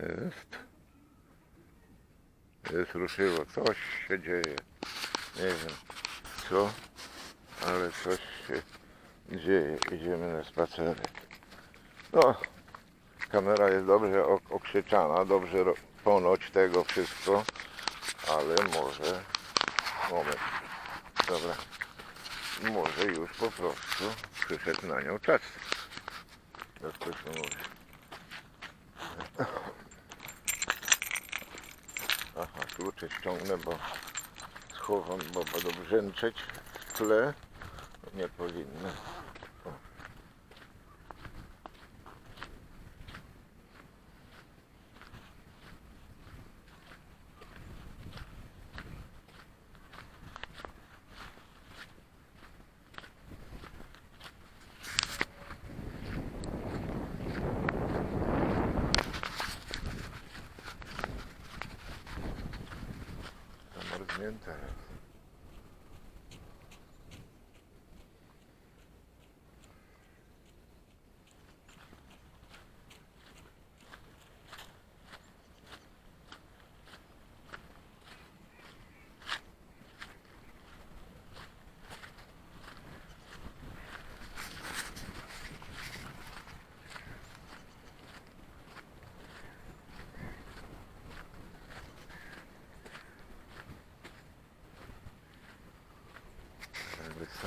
Jest. Jest ruszyło. Coś się dzieje. Nie wiem co, ale coś się dzieje. Idziemy na spacerek. No, kamera jest dobrze ok- okrzyczana, dobrze ponoć tego wszystko, ale może, moment, dobra, może już po prostu przyszedł na nią czas. Jak to się mówi. Klucze ściągnę, bo schowam, bo będą brzęczeć w tle. Nie powinny. 年代。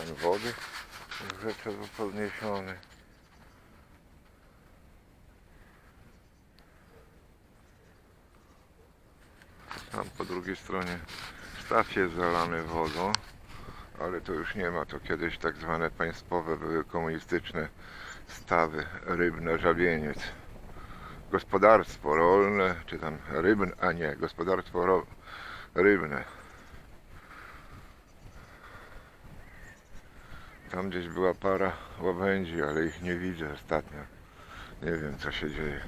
Stan wody rzeczy był podniesiony. Tam po drugiej stronie staw jest zalany wodą, ale to już nie ma. To kiedyś tak zwane państwowe były komunistyczne stawy rybne, żabieniec. Gospodarstwo rolne, czy tam rybne, a nie, gospodarstwo ro, rybne. Tam gdzieś była para łabędzi, ale ich nie widzę ostatnio. Nie wiem co się dzieje.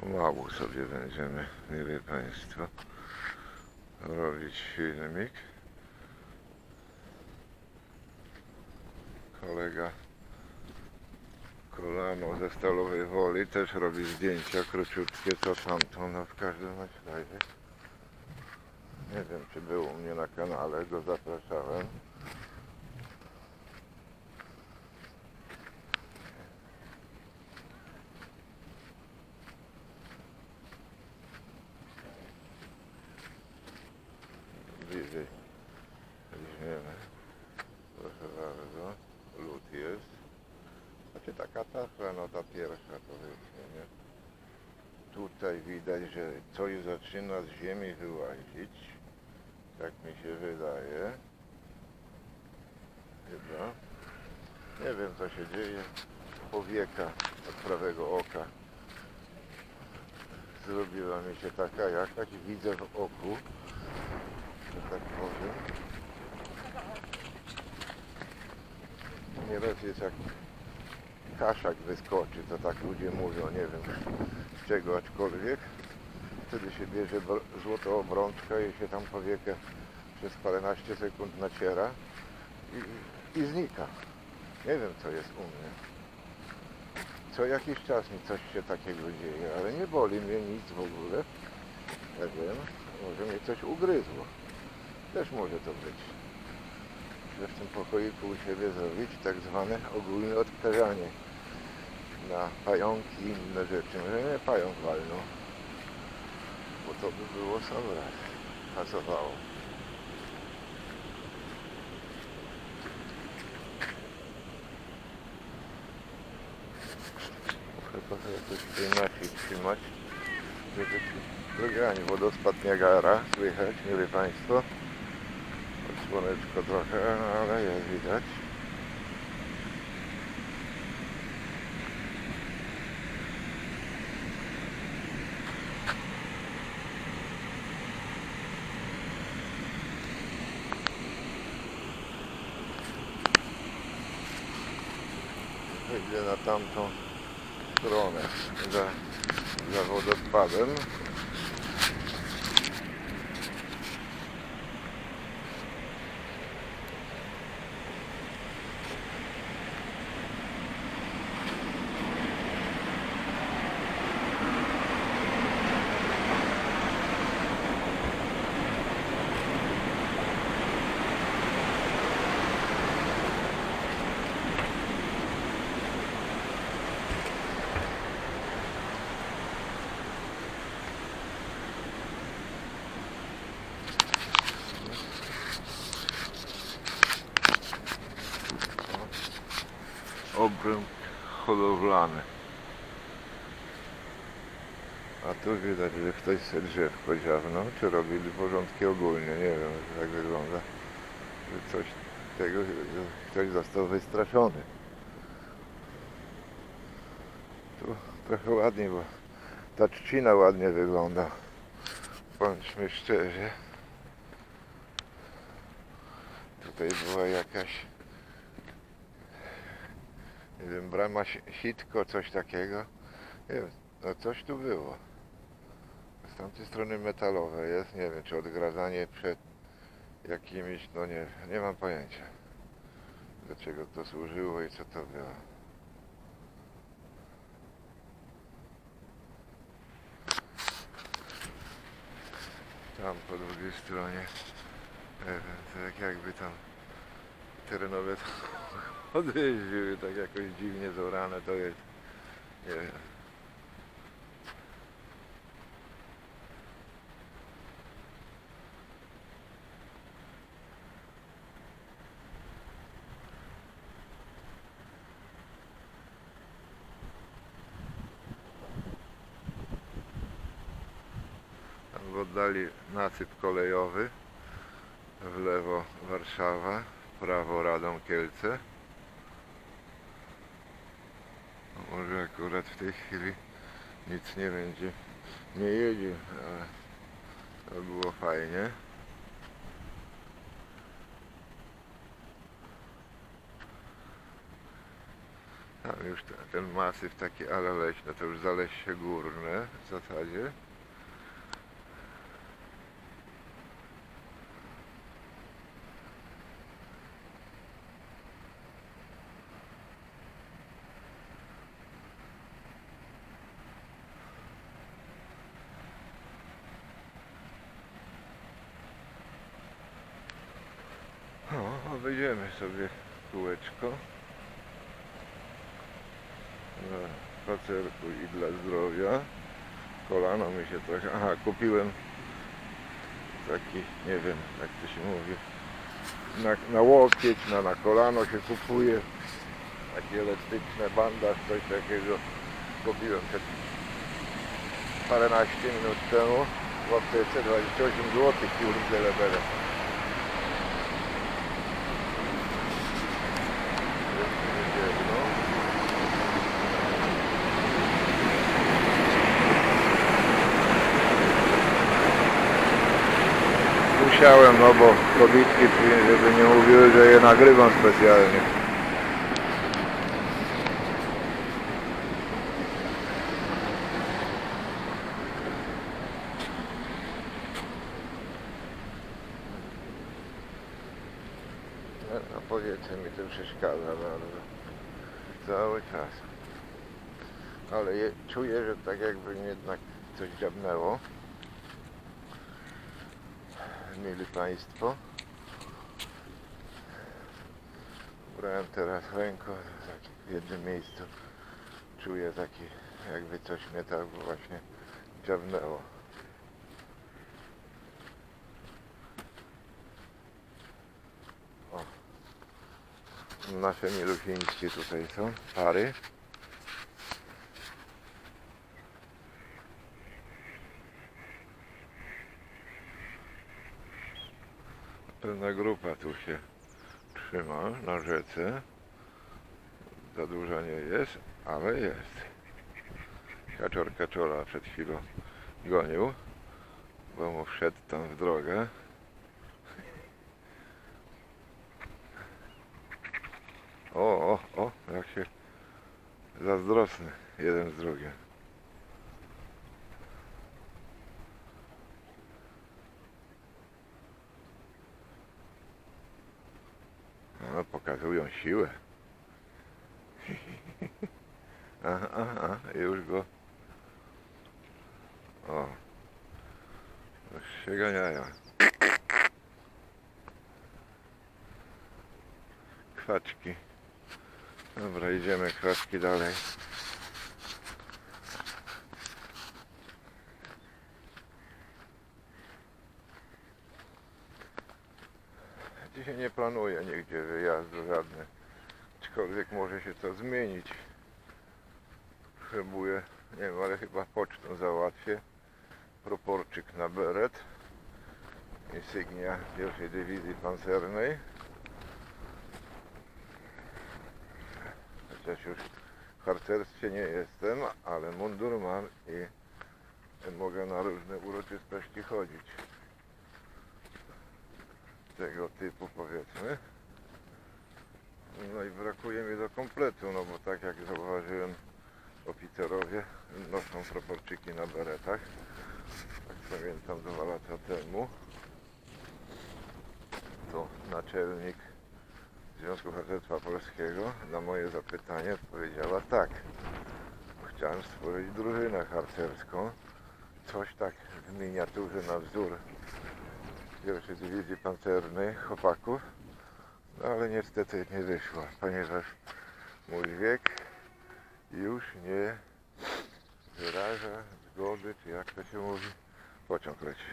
Pomału sobie będziemy, mili Państwo, robić filmik. Kolega kolano ze stalowej woli też robi zdjęcia króciutkie, co tamto, no w każdym razie. Nie wiem, czy był u mnie na kanale, go zapraszałem. Bliżej weźmiemy. Proszę bardzo, lód jest. Znaczy taka tafla, no ta pierwsza powiedzmy, nie? Tutaj widać, że coś zaczyna z ziemi wyłazić. Tak mi się wydaje. Chyba. Nie wiem co się dzieje. Powieka od prawego oka. Zrobiła mi się taka jakaś, widzę w oku, że tak powiem. Nieraz jest jak kaszak wyskoczy, to tak ludzie mówią, nie wiem z czego aczkolwiek. Wtedy się bierze złotą obrączkę i się tam powiekę przez paręnaście sekund naciera i, i znika. Nie wiem co jest u mnie. Co jakiś czas mi coś się takiego dzieje, ale nie boli mnie nic w ogóle. Ja wiem, może mnie coś ugryzło. Też może to być. Muszę w tym pokoiku u siebie zrobić tak zwane ogólne odkażanie na pająki i inne rzeczy. Może nie pająk walnął, bo to by było sam raz. Pasowało. Trochę jakoś tej nasi trzymać, wygranie wodospad Niagara słychać, mili Państwo. Słoneczko trochę, ale jest widać. Wyjdę na tamtą stronę za, za wodospadem. Hodowlany. A tu widać, że ktoś se drzew podziawnął, czy robili porządki ogólnie, nie wiem, jak tak wygląda. Że coś tego, że ktoś został wystraszony. Tu trochę ładniej, bo ta trzcina ładnie wygląda. Bądźmy szczerzy. Tutaj była jakaś nie wiem, brama si- sitko, coś takiego. Nie wiem, no coś tu było. Z tamtej strony metalowe jest, nie wiem, czy odgradzanie przed jakimiś, no nie, nie mam pojęcia. Do czego to służyło i co to było. Tam po drugiej stronie, nie wiem, to jak jakby tam terenowe odjeździły tak jakoś dziwnie zorane to jest. Nie wiem. Tam w oddali nasyp kolejowy, w lewo Warszawa, w prawo Radom Kielce. No może akurat w tej chwili nic nie będzie, nie jedzie, ale to było fajnie. Tam już te- ten masyw taki ale leśny, to już zaleście górne w zasadzie. No, obejdziemy sobie kółeczko. Na spacerku i dla zdrowia. Kolano mi się trochę... Aha, kupiłem taki, nie wiem jak to się mówi, na, na łokieć, na, na kolano się kupuje. Taki elastyczny bandaż, coś takiego. Kupiłem przed paręnaście minut temu. W aptece 28 zł, kurde lebele. Musiałem, no bo kobietki, żeby nie mówiły, że je nagrywam specjalnie. No powiedzmy mi to przeszkadza bardzo. Cały czas. Ale je, czuję, że tak jakby mnie jednak coś dziabnęło. Mieli Państwo. Brałem teraz ręką tak w jednym miejscu. Czuję taki, jakby coś mnie tak właśnie dziabnęło. O. Nasze milusińskie tutaj są, pary. Pewna grupa tu się trzyma na rzece. Za dużo nie jest, ale jest. Kaczor kaczora przed chwilą gonił, bo mu wszedł tam w drogę. O, o, o, jak się zazdrosny jeden z drugim. No, pokazują siłę. Aha, aha, już go. O. Już się ganiają. Kwaczki. Dobra, idziemy kwaczki dalej. Dzisiaj nie planuję nigdzie wyjazdu żadnych. aczkolwiek może się to zmienić. Potrzebuję, nie wiem, ale chyba pocztą załatwię. Proporczyk na beret. Insygnia pierwszej dywizji pancernej. Chociaż już w harcerstwie nie jestem, ale mundur mam i mogę na różne uroczystości chodzić. Tego typu powiedzmy. No i brakuje mi do kompletu, no bo tak jak zauważyłem, oficerowie noszą proporczyki na beretach. Tak pamiętam dwa lata temu. To naczelnik Związku Harcerstwa Polskiego na moje zapytanie odpowiedziała tak. Chciałem stworzyć drużynę harcerską. Coś tak w miniaturze na wzór pierwszej dywizji pancernej chłopaków. No ale niestety nie wyszło, ponieważ mój wiek już nie wyraża zgody, czy jak to się mówi, pociąg leci.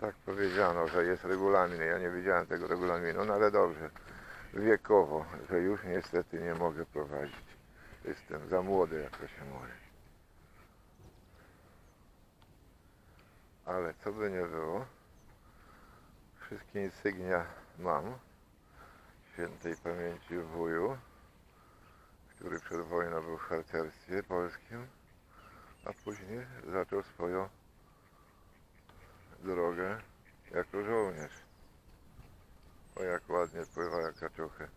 Tak powiedziano, że jest regulamin. Ja nie widziałem tego regulaminu, no ale dobrze. Wiekowo, że już niestety nie mogę prowadzić. Jestem za młody, jak to się mówi. Ale co by nie było, wszystkie insygnia mam. Świętej pamięci wuju, który przed wojną był w harcerstwie polskim, a później zaczął swoją drogę jako żołnierz. O jak ładnie pływają kaczuchy.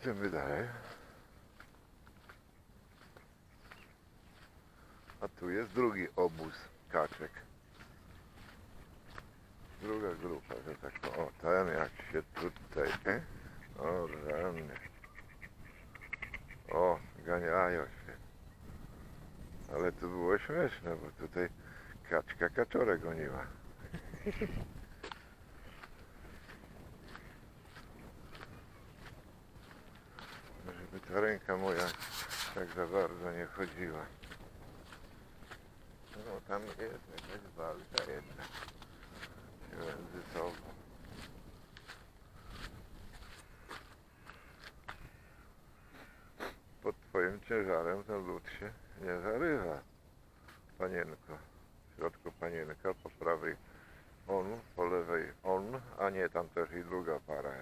Idziemy dalej. A tu jest drugi obóz kaczek. Druga grupa, że tak to, o ten jak się tutaj, e? o rany. O, ganiają się. Ale to było śmieszne, bo tutaj kaczka kaczorę goniła. Żeby ta ręka moja tak za bardzo nie chodziła. No tam jest jakaś walka jedna. Między sobą. Pod twoim ciężarem ten lód się nie zarywa. Panienko. W środku panienka, po prawej on, po lewej on, a nie tam też i druga para.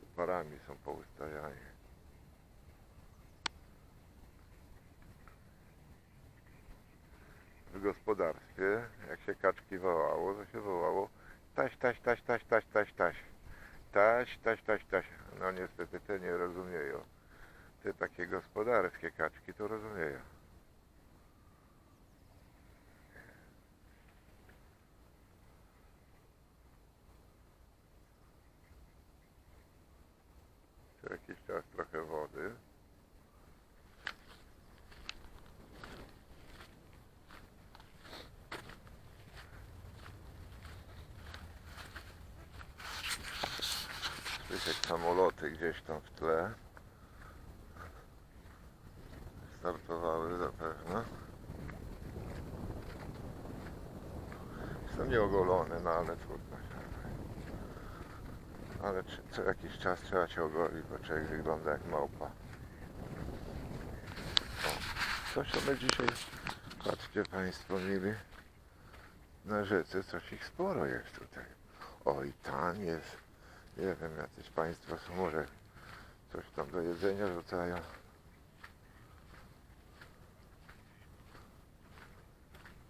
Tu parami są poustawiani. W gospodarstwie, jak się kaczki wołało, to się wołało taś, taś, taś, taś, taś, taś, taś. Taś, taś, taś, taś. No niestety te nie rozumieją. Te takie gospodarskie kaczki to rozumieją. Co jakiś czas trochę wody. Słychać samoloty gdzieś tam w tle. Startowały zapewne. Jestem nieogolony, no ale trudno. Ale co jakiś czas trzeba się ogolić, bo człowiek wygląda jak małpa. O, coś my dzisiaj, patrzcie Państwo mili, na rzece coś ich sporo jest tutaj. Oj, tam jest nie wiem, jacyś Państwo są może coś tam do jedzenia rzucają.